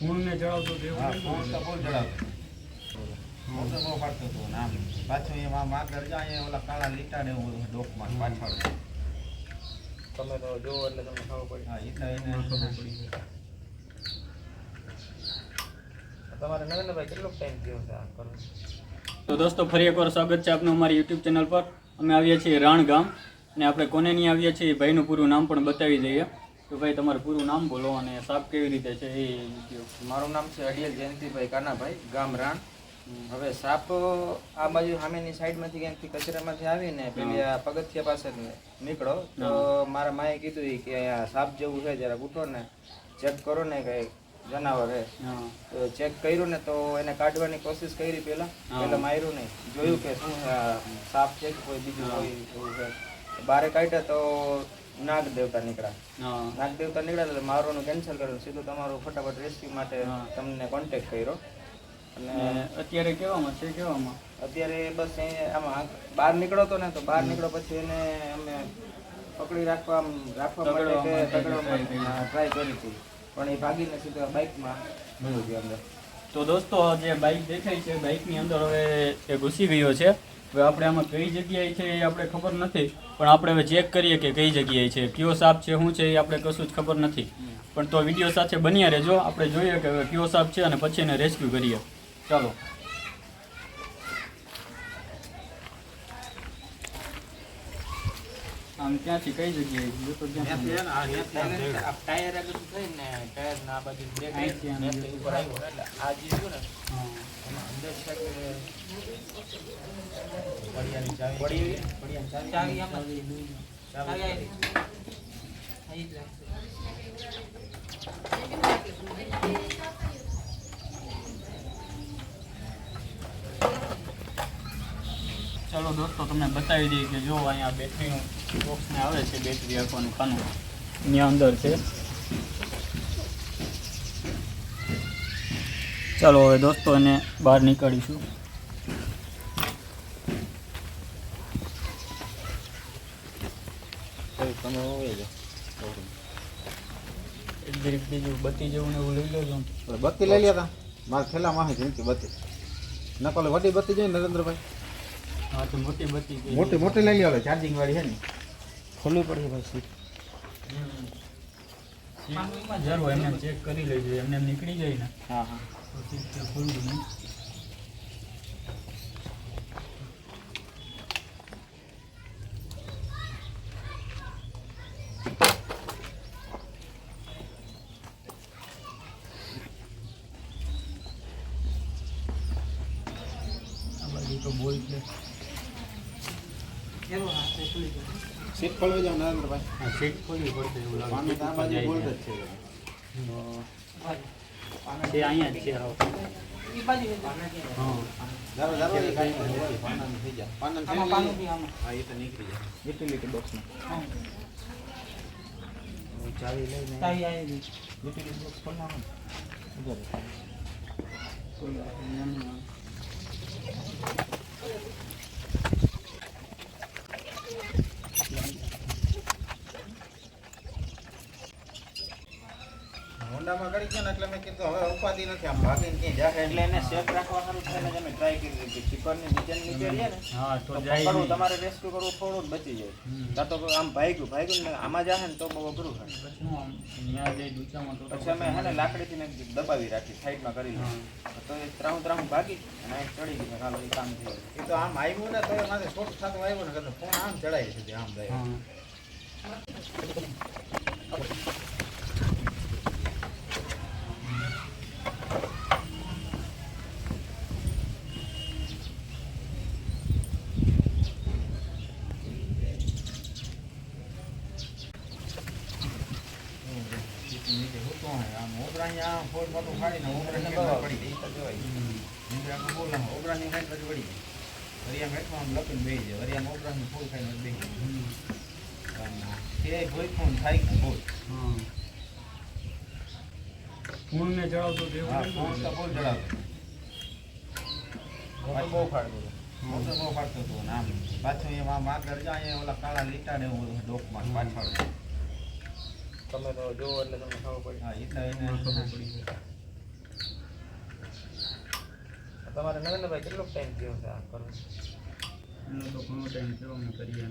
ફૂલને જળાવતો તો હા ફોન? તો ફૂલ ચડાવતો હું તો બહુ પાડતો હતો ને આમ. પાછું એમાં જાય ઓલા કાળા લીટા ને એવું ડોકમાં પાછળ. તમે તો જોવો એટલે તમને ખબર પડી. હા એટલે એને ખબર પડી તમારે નરેન્દ્રભાઈ કેટલો ટાઈમ થયો છે આ કરવું તો દોસ્તો ફરી એકવાર સ્વાગત છે આપનું અમારી યુટ્યુબ ચેનલ પર. અમે આવીએ છીએ રાણ ગામ અને આપણે કોને નહીં આવીએ છીએ? ભાઈનું પૂરું નામ પણ બતાવી દઈએ. તો ભાઈ તમારું પૂરું નામ બોલો અને સાપ કેવી રીતે છે એ. મારું નામ છે અડિયલ જયંતિભાઈ કાનાભાઈ ગામ રાણ. હવે સાપ આ બાજુ સામેની સાઈડમાંથી ક્યાંકથી કચરામાંથી આવીને પેલી આ પગથિયા પાસે નીકળો તો મારા માએ કીધું કે આ સાપ જેવું છે જરા ઉઠો ને ચેક કરો ને કઈ જનાવર હે. તો ચેક કર્યું ને તો એને કાઢવાની કોશિશ કરી પેલા પેલા માર્યું નહીં. જોયું કે શું સાપ છે કોઈ બીજું કોઈ બારે કાઢ્યા તો નાગ દેવતા નીકળ્યા. હા. નાગ દેવતા નીકળ્યા એટલે મારો કેન્સલ કર્યું. સીધું તમારું ફટાફટ રેસ્ક્યુ માટે તમને કોન્ટેક કર્યો. અને અત્યારે કેવામાં છે કેવામાં? અત્યારે બસ આમાં બહાર નીકળો તો ને તો બહાર નીકળો પછી એને અમે પકડી રાખવા રાખવા માટે તગડવા ટ્રાય કરી. હતી. પણ એ ભાગીને સીધા બાઇકમાં ગયો અંદર. તો દોસ્તો જે બાઇક દેખાય છે બાઇકની અંદર હવે એ ઘૂસી ગયો છે. હવે આપણે આમાં કઈ જગ્યાએ છે એ આપણે ખબર નથી, પણ આપણે હવે ચેક કરીએ કે કઈ જગ્યાએ છે. કયો સાપ છે, શું છે એ આપણે કશું જ ખબર નથી. પણ તો વીડિયો સાથે બન્યા રહેજો. આપણે જોઈએ કે હવે કયો સાપ છે અને પછી એને રેસ્ક્યુ કરીએ. ચાલો. આમ ક્યાંથી કઈ જગ્યાએ જો તો ત્યાંથી ક્યાંથી હે ને આ ત્યાંથી આ ટાયર આગળ થઈને ટાયર ના બાજુ બ્રેક ઉપર આવ્યો એટલે આ જે રહ્યું ને હા. અંદર છે કે પડિયાની ચાવી. ચાવી ચાવી આમાં ચાવી ચાલો દોસ્તો તમને બતાવી દઈએ કે જો અહીંયા બેટરીનું બોક્સ ને આવે છે બેટરી રાખવાનું ખાનું અહીંયા અંદર છે. ચાલો હવે દોસ્તો એને બહાર નીકાળીશું. બીજું બત્તી જેવું ને એવું લઈ લેજો બત્તી લઈ લ્યા તા. છેલ્લા માહિતી બત્તી નકલ વડી બત્તી જોઈએ નરેન્દ્રભાઈ. હા તો મોટી બત્તી મોટી મોટી લઈ લ્યો ચાર્જિંગ વાળી છે ને. ખોલવી પડશે પછી. સીટ હમ. જરૂર એમને ચેક કરી લેજો એમને નીકળી જાય ને હા હા. ખોલવું નહીં. તો બોલ છે. સીટ ખોલવી જાવ નરેન્દ્રભાઈ હા સીટ ખોલવી પડશે એવું લાગે. પાનું તો આ બાજુ. જ છે તે અહીંયા જ છે હાવ. હા દારો દારો એ કાંઈ નહીં હોય પાનાનું થઈ જાય પાનાનું થઈ જાય હા એ તો નીકળી જાય યુટિલિટી બોક્સમાં ચાવી લઈને હોન્ડામાં કરી ગયા ને એટલે મેં કીધું હવે ઉપાધિ નથી આમ ભાગીને ક્યાંય જાય એટલે એને સેફ રાખવા સારું થઈને તમે ટ્રાય કરી કે ટીપરની નીચે નીચે રહીએ ને હા તો જાય તમારે રેસ્ક્યુ કરવું થોડું જ બચી જાય. હમ. તો આમ ભાગ્યું ભાગ્યું ને આમાં જાય ને તો બહુ અઘરું થાય. પછી અમે હે ને લાકડીથી ને દબાવી રાખી સાઈડમાં કરી લીધું. તો એ ત્રાહું ત્રાહું ભાગી અને ચડી ગઈ હાલો એ કામ થયું એ તો આમ આવ્યું ને તો એ માથે શોર્ટ થતું આવ્યું ને કદાચ ફોન આમ ચડાવી દીધી આમ જાય હા. નીચે હોતો હોય આમ ફોન મોટું ફાડીને ઓબરાની અંદર પડી ગઈ. તો જોવાય. હમ. નીચે આખું બોલ આમ ઓબરાની હાઈટ પડી ગઈ. વળી હેઠમાં આમ બેસી જાય. વળી ઓબરાની ફૂલ ખાઈને બેસી જાય. હમ. આમ તે ભોય ફોન થાય કે ભોય. હા. ફૂલને જળાવતો તો એવું હા, નહીં ફોન ને? તો ફૂલ ચડાવતો. બહુ ફાડતું હું તો બહુ પાડતો હતો ને પાછું એમાં આગળ જાય ઓલા કાળા લીટા ને એવું ડોકમાં પાછળ તમે તો જોવો એટલે તમને ખબર પડી. હા એ થાય ખબર પડી તમારે નરેન્દ્રભાઈ કેટલો ટાઈમ થયો છે આ કરવું એનો તો ઘણો ટાઈમ થયો અમે કરીએ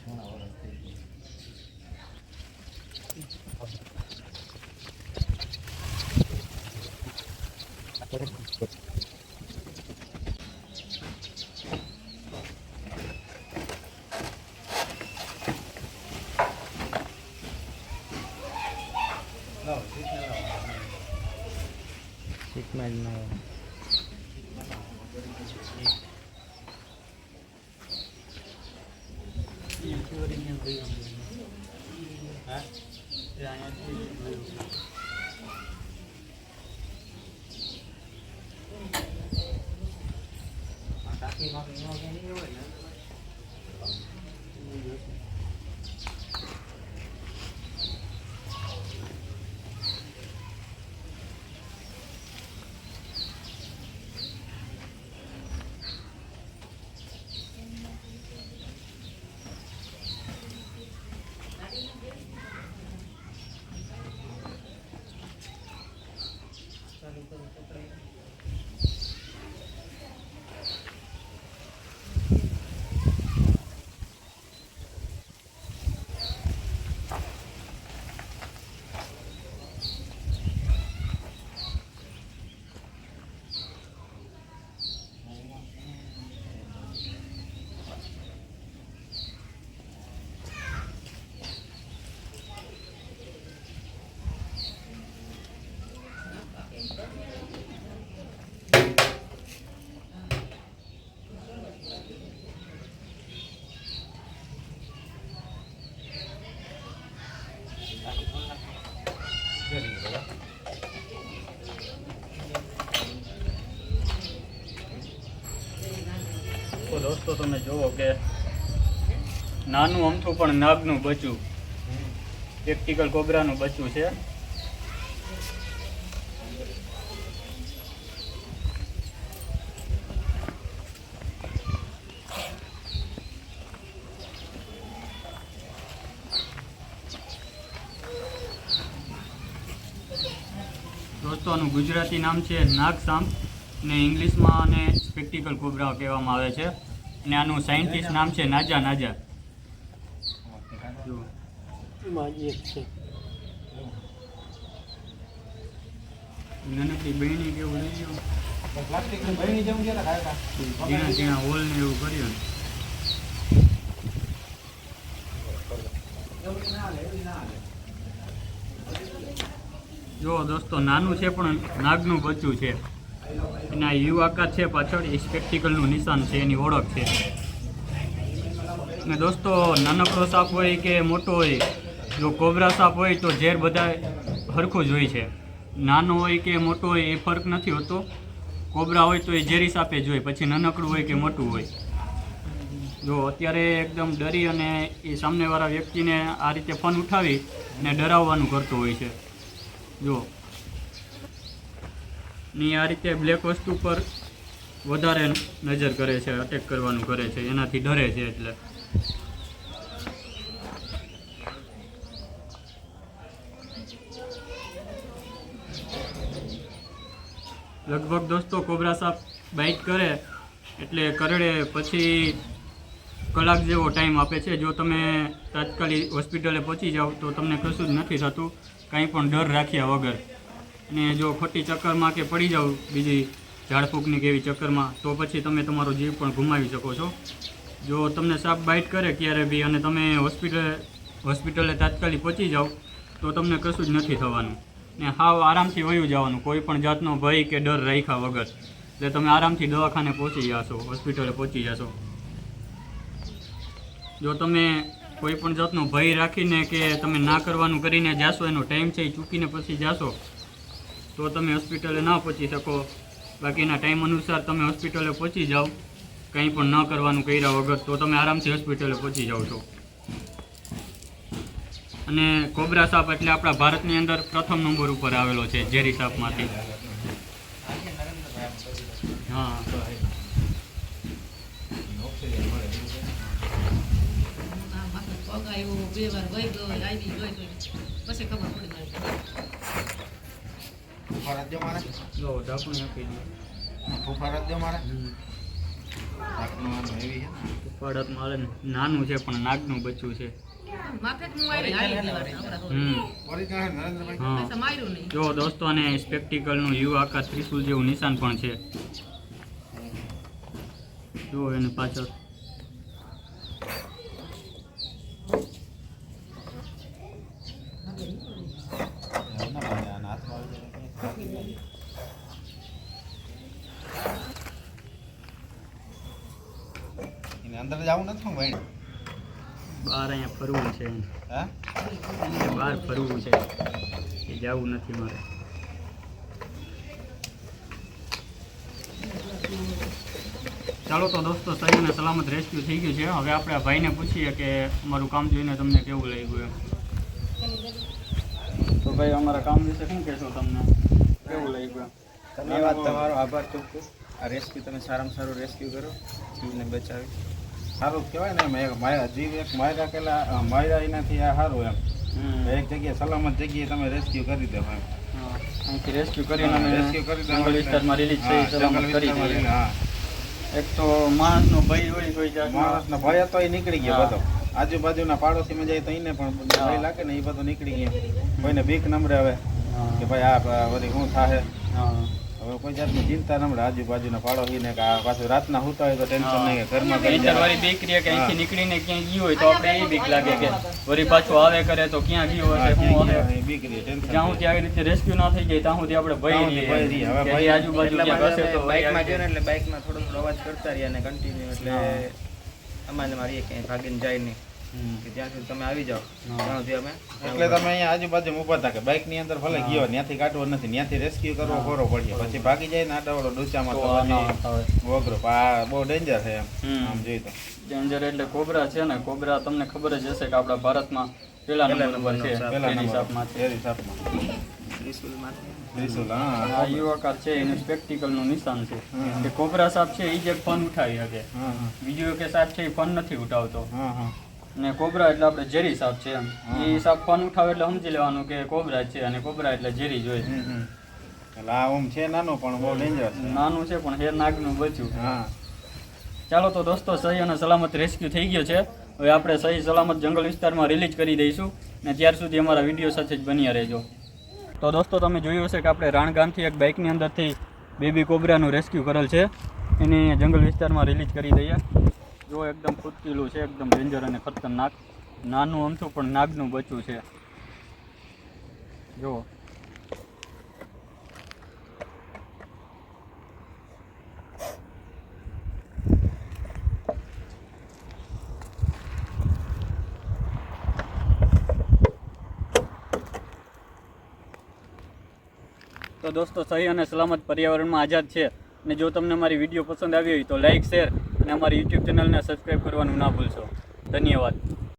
ઘણા વર્ષ થઈ ગયા. લાવો, સીટ ને લાવો. સીટમાં જ ના અહીંયાથી વળીને વહી આવવાનું. હા? એ અહીંયાથી વહી આવવાનું. આ ટાંકીમાં તો એમાં ક્યાંય નહીં હોય ને. જરી તો તમે જુઓ કે નાનું અમથું પણ નાગનું બચ્યું. પ્રેક્ટિકલ કોબરાનું બચ્યું છે. દોસ્તોનું ગુજરાતી નામ છે નાગસામ ને ઇંગ્લિશમાં આને સ્પેક્ટિકલ કોબરા કહેવામાં આવે છે. અને આનું સાયન્ટિસ્ટ નામ છે નાજા નાજા. નાનકડી બહેણી કે લઈ ગયો તો પ્લાસ્ટિકની બરણી જેવું છે ને કાકા? ઝીણા ઝીણા હોલ ને એવું કર્યું. જો દોસ્તો નાનું છે પણ નાગનું બચ્ચું છે એના યુ આકાર છે પાછળ, એ સ્પેક્ટિકલનું નિશાન છે, એની ઓળખ છે. ને દોસ્તો, નાનકડો સાપ હોય કે મોટો હોય, જો કોબરા સાપ હોય તો ઝેર બધા સરખું જ હોય છે. નાનો હોય કે મોટો હોય, એ ફરક નથી હોતો. કોબરા હોય તો એ ઝેરી સાપે જ હોય, પછી નાનકડું હોય કે મોટું હોય. જો અત્યારે એકદમ ડરી અને એ સામનેવાળા વ્યક્તિને આ રીતે ફોન ઉઠાવી અને ડરાવવાનું કરતો હોય છે. જો ની આ રીતે બ્લેક વસ્તુ પર વધારે નજર કરે છે અટેક કરવાનું કરે છે, એનાથી ડરે છે એટલે. લગભગ દોસ્તો કોબરા સાપ બાઇટ કરે એટલે કરડે પછી કલાક જેવો ટાઈમ આપે છે. જો તમે તાત્કાલિક હોસ્પિટલે પહોંચી જાઓ તો તમને કશું જ નથી થતું. કાંઈ પણ ડર રાખ્યા વગર. ને જો ખોટી ચક્કરમાં કે પડી જાઓ બીજી ઝાડફૂંકની કે એવી ચક્કરમાં, તો પછી તમે તમારો જીવ પણ ગુમાવી શકો છો. જો તમને સાપ બાઇટ કરે ક્યારે બી અને તમે હોસ્પિટલ, હોસ્પિટલે તાત્કાલિક પહોંચી જાઓ તો તમને કશું જ નથી થવાનું. ને હાવ આરામથી વયું જવાનું, કોઈ પણ જાતનો ભય કે ડર રાખ્યા વગર. એટલે તમે આરામથી દવાખાને પહોંચી જશો, હોસ્પિટલે પહોંચી જશો. જો તમે કોઈ પણ જાતનો ભય રાખીને કે તમે ના કરવાનું કરીને જાશો, એનો ટાઈમ છે એ ચૂકીને પછી જાશો તો તમે હોસ્પિટલે ના પહોંચી શકો. બાકીના ટાઈમ અનુસાર તમે હોસ્પિટલે પહોંચી જાઓ. કંઈ પણ ન કરવાનું કર્યા વગર તો તમે આરામથી હોસ્પિટલે પહોંચી જાઓ છો. અને કોબરા સાપ એટલે આપણા ભારતની અંદર પ્રથમ નંબર ઉપર આવેલો છે, ઝેરી સાપમાંથી. હા. બે વાર ગઈ ગયો આવી ગયો પછી ખબર પડી જાય ફૂફા દો મારે? જો ઢાંકણું આપી દો. ફરજ દો મારે નાનું છે પણ નાગનું બચ્ચું છે. જો દોસ્તો અને સ્પેક્ટિકલનું યુ આકાશ ત્રિશુલ જેવું નિશાન પણ છે. જો એની પાછળ એવું ના બને, આના હાથમાં આવી જાય તો થાકી જાય. એની અંદર જવું નથી ભાઈ બહાર અહીંયા ફરવું છે. હા? બહાર ફરવું છે. એ જવું નથી મારે. ચાલો તો દોસ્તો સહી અને સલામત રેસ્ક્યુ થઈ ગયું છે. હવે આપણે આ ભાઈને પૂછીએ કે અમારું કામ જોઈને તમને કેવું લાગ્યું એમ. તો ભાઈ અમારા કામ વિશે શું કહેશો તમને? કેવું લાગ્યું ધન્યવાદ તમારો આભાર ખૂબ આ રેસ્ક્યુ તમે સારામાં સારું રેસ્ક્યુ કરો જીવને બચાવી. સારું કહેવાય ને એક માયા જીવ એક માયરા કેલા અ, માયરા એનાથી આ સારું એમ. એક જગ્યાએ સલામત જગ્યાએ તમે રેસ્ક્યુ કરી દો એમ. હા, અહીંથી રેસ્ક્યુ કરીને રેસ્ક્યુ કરી દો વિસ્તારમાં રિલીઝ થઈ હા, સલામત કરી વિસ્તારમાં હા. એક તો માણસનો ભય હોય કોઈ જાતનો. માણસનો ભય હતો એ નીકળી ગયો બધો. આજુબાજુના પાડોશીમાં જાય તો એને પણ ભય લાગે ને એ બધું નીકળી ગયો. કોઈને બીક નમરે હવે કે ભાઈ આ વળી શું થાહે? હા. હવે કોઈ જાતની ચિંતા નમરે આજુબાજુના પાડોશીને કે આ પાછું રાતના હોતા હોય તો ટેન્શન. નહીં ઘરમાં કરી જાય વળી બીક રહે કે અહીંથી નીકળીને ક્યાંય ગયું હોય તો આપણે એ બીક લાગે કે વળી પાછું આવે કરે તો ક્યાં ગયું હોય બીકરી ક્યાં એ બીક રહે, ટેન્શન જ્યાં સુધી આવી રીતે રેસ્ક્યુ ના થઈ જાય ત્યાં સુધી આપણે ભય રહીએ. હવે ભાઈ આજુબાજુ માટે હશે તો બાઇકમાં ગયો ને એટલે બાઇકમાં થોડો થોડો અવાજ કરતા રહ્યા અને કન્ટિન્યુ એટલે. અમારે મારી ક્યાંય ભાગીને જાય નહીં. કે સુધી તમે આવી જાઓ. ત્યાં સુધી અમે એટલે તમે અહીંયા આજુબાજુ ઊભા હતા કે બાઇકની અંદર ભલે ગયો ત્યાંથી કાઢવો નથી ત્યાંથી રેસ્ક્યુ કરવો. ખોરો પડ્યો. પછી ભાગી જાય ને આડાવડો ડૂચામાં. વગરો આ બહુ ડેન્જર છે એમ. આમ જોઈ તો. ડેન્જર એટલે કોબરા છે ને કોબરા તમને ખબર જ હશે કે આપણા ભારતમાં પેલા નંબર છે પેલા નંબર. સાપમાં આ યુવાકાર છે એનું સ્પેક્ટિકલનું નિશાન છે. કે કોબરા સાપ છે એ જ એક ફન ઉઠાવી શકે. બીજો કે સાપ છે એ ફન નથી ઉઠાવતો. ને કોબરા એટલે આપણે ઝેરી સાપ છે એમ. એ સાપ ફન ઉઠાવે એટલે સમજી લેવાનું કે કોબરા છે અને કોબરા એટલે ઝેરી જોઈએ. એટલે આ ઓમ છે નાનો પણ બહુ ડેન્જર છે. નાનું છે પણ હેર નાગનું બચ્યું. હા. ચાલો તો દોસ્તો સહી અને સલામત રેસ્ક્યુ થઈ ગયો છે. હવે આપણે સહી સલામત જંગલ વિસ્તારમાં રિલીઝ કરી દઈશું ને ત્યાર સુધી અમારા વીડિયો સાથે જ બન્યા રહેજો. તો દોસ્તો તમે જોયું હશે કે આપણે રાણગામથી એક બાઇકની અંદરથી બેબી કોબરાનું રેસ્ક્યુ કરેલ છે. એની જંગલ વિસ્તારમાં રિલીઝ કરી દઈએ. જો એકદમ ફૂટકીલું છે, એકદમ ડેન્જર અને ખતરનાક. નાનું અમથું પણ નાગનું બચ્યું છે. જો. તો દોસ્તો, સહી અને સલામત પર્યાવરણમાં આઝાદ છે. અને જો તમને મારી વીડિયો પસંદ આવી હોય તો લાઇક શેર અને અમારી યુટ્યુબ ચેનલને સબસ્ક્રાઈબ કરવાનું ના ભૂલશો. ધન્યવાદ.